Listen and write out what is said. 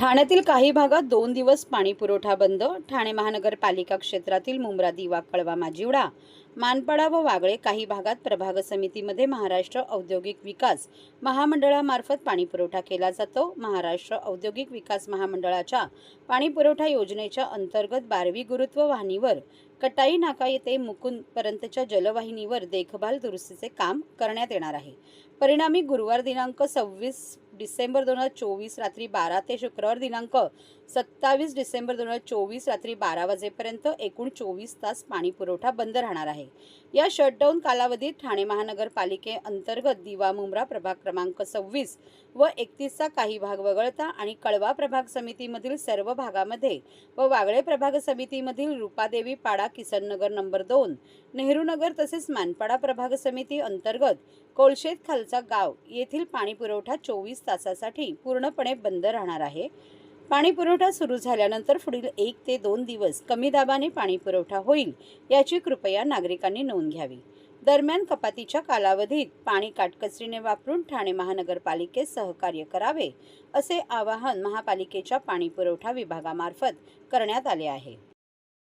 ठाण्यातील काही भागात दोन दिवस पाणी पुरवठा बंद ठाणे महानगरपालिका क्षेत्रातील मुंब्रा दिवा कळवा माजिवडा मानपाडा व वागळे काही भागात प्रभाग समितीमध्ये महाराष्ट्र औद्योगिक विकास महामंडळामार्फत पाणी पुरवठा केला जातो. महाराष्ट्र औद्योगिक विकास महामंडळाच्या पाणी पुरवठा योजनेच्या अंतर्गत बारवी गुरुत्व वाहिनीवर कटाई नाका येथे मुकुंदपर्यंतच्या जलवाहिनीवर देखभाल दुरुस्तीचे काम करण्यात येणार आहे. परिणामी गुरुवार दिनांक सव्वीस डिसेंबर दोन हजार चोवीस रात्री बारा ते शुक्रवार दिनांक सत्तावीस डिसेंबर दोन हजार चोवीस रात्री बारा वाजेपर्यंत एकूण चोवीस तास पाणी पुरवठा बंद राहणार आहे. या शटडाऊन कालावधीत ठाणे महानगरपालिकेअंतर्गत दिवा मुंब्रा प्रभाग क्रमांक सव्वीस व एकतीसचा काही भाग वगळता आणि कळवा प्रभाग समितीमधील सर्व भागामध्ये व वागळे प्रभाग समितीमधील रूपादेवी पाडा किसननगर नंबर दोन नेहरूनगर तसेच मानपाडा प्रभाग समिती अंतर्गत कोळशेत खालचा गाव येथील पाणी पुरवठा चोवीस तासासाठी पूर्णपणे बंद राहणार आहे. पाणी पुरवठा सुरू झाल्यानंतर पुढील एक ते दोन दिवस कमी दाबाने पाणी पुरवठा होईल याची कृपया नागरिकांनी नोंद घ्यावी. दरम्यान कपातीच्या कालावधीत पाणी काटकचरीने वापरून ठाणे महानगरपालिकेस सहकार्य करावे असे आवाहन महापालिकेच्या पाणी पुरवठा विभागामार्फत करण्यात आले आहे.